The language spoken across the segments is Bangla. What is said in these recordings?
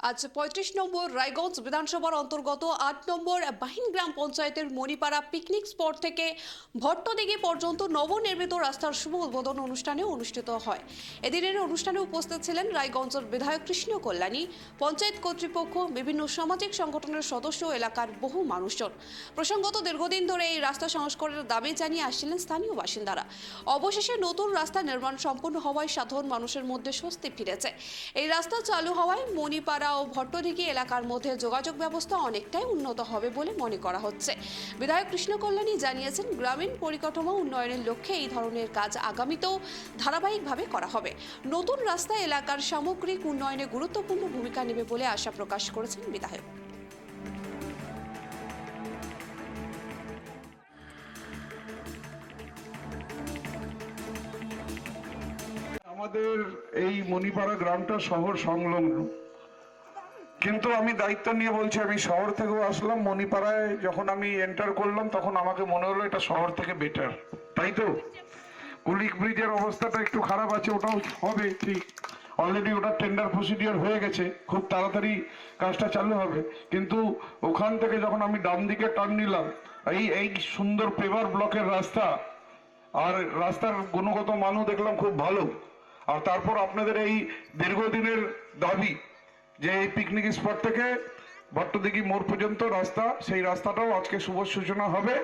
আজ পঁয়ত্রিশ নম্বর রায়গঞ্জ বিধানসভার অন্তর্গত আট নম্বর বাহিন গ্রাম পঞ্চায়েতের মণিপাড়া পিকনিক স্পট থেকে ভট্টদিঘি পর্যন্ত নবনির্মিত রাস্তার শুভ উদ্বোধন অনুষ্ঠানে অনুষ্ঠিত হয়। এদিনের অনুষ্ঠানে উপস্থিত ছিলেন রায়গঞ্জের বিধায়ক কৃষ্ণ কল্যাণী, পঞ্চায়েত কর্তৃপক্ষ, বিভিন্ন সামাজিক সংগঠনের সদস্য, এলাকার বহু মানুষজন। প্রসঙ্গত, দীর্ঘদিন ধরে এই রাস্তা সংস্কারের দাবি জানিয়ে আসছিলেন স্থানীয় বাসিন্দারা। অবশেষে নতুন রাস্তা নির্মাণ সম্পূর্ণ হওয়ায় সাধারণ মানুষের মধ্যে স্বস্তি ফিরেছে। এই রাস্তা চালু হওয়ায় মণিপাড়া ও ভট্টদিঘি এলাকার মধ্যে যোগাযোগ ব্যবস্থা অনেকটাই উন্নত হবে বলে মনে করা হচ্ছে। বিধায়ক কৃষ্ণ কল্যাণী জানিয়েছেন, গ্রামীণ পরিকাঠামো উন্নয়নের লক্ষ্যে এই ধরনের কাজ আগামীতেও ধারাবাহিকভাবে করা হবে। নতুন রাস্তা এলাকার সামগ্রিক উন্নয়নে গুরুত্বপূর্ণ ভূমিকা নেবে বলে আশা প্রকাশ করেছেন বিধায়ক। আমাদের এই মণিপাড়া গ্রামটা শহর সংলগ্ন। কিন্তু আমি দায়িত্ব নিয়ে বলছি, আমি শহর থেকেও আসলাম, মণিপাড়ায় যখন আমি এন্টার করলাম, তখন আমাকে মনে হলো এটা শহর থেকে বেটার তাই তো? কুলিক ব্রিজের অবস্থাটা একটু খারাপ আছে, ওটাও হবে, ঠিক। অলরেডি ওটা টেন্ডার প্রসিডিওর হয়ে গেছে, খুব তাড়াতাড়ি কাজটা চালু হবে। কিন্তু ওখান থেকে যখন আমি ডান দিকে টার্ন নিলাম, এই এই সুন্দর পেভার ব্লকের রাস্তা, আর রাস্তার গুণগত মানও দেখলাম খুব ভালো। আর তারপর আপনাদের এই দীর্ঘদিনের দাবি যে এই পিকনিক স্পট থেকে ভট্টদিঘি মোড় পর্যন্ত রাস্তা, সেই রাস্তাটাও আজকে শুভ সূচনা হবে।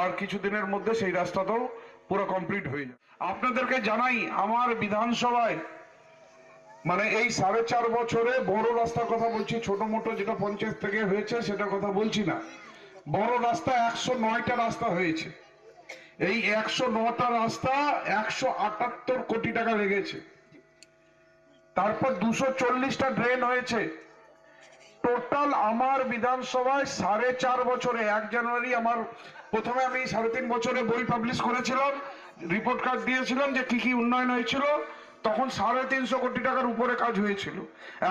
আর কিছুদিনের মধ্যে সেই রাস্তাটাও পুরো কমপ্লিট হয়ে যাবে। আপনাদেরকে জানাই, আমার বিধানসভায় মানে এই সাড়ে চার বছরে বড় রাস্তার কথা বলছি, ছোট মোটো যেটা পঞ্চায়েত থেকে হয়েছে সেটা কথা বলছি না। বড় রাস্তা একশো নয়টা রাস্তা হয়েছে। এই একশো নটা রাস্তা একশো আটাত্তর কোটি টাকা লেগেছে। তারপর দুশো চল্লিশটা ড্রেন হয়েছে। টোটাল আমার বিধানসভায় সাড়ে চার বছরে, এক জানুয়ারি আমার প্রথমে আমি সাড়ে তিন বছরে বই পাবলিশ করেছিলাম রিপোর্ট কার্ড দিয়েছিলাম যে কি কি উন্নয়ন হয়েছিল, তখন সাড়ে তিনশো কোটি টাকার উপরে কাজ হয়েছিল।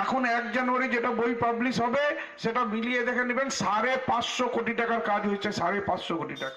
এখন এক জানুয়ারি যেটা বই পাবলিশ হবে, সেটা মিলিয়ে দেখে নেবেন, সাড়ে পাঁচশো কোটি টাকার কাজ হয়েছে, সাড়ে পাঁচশো কোটি টাকা।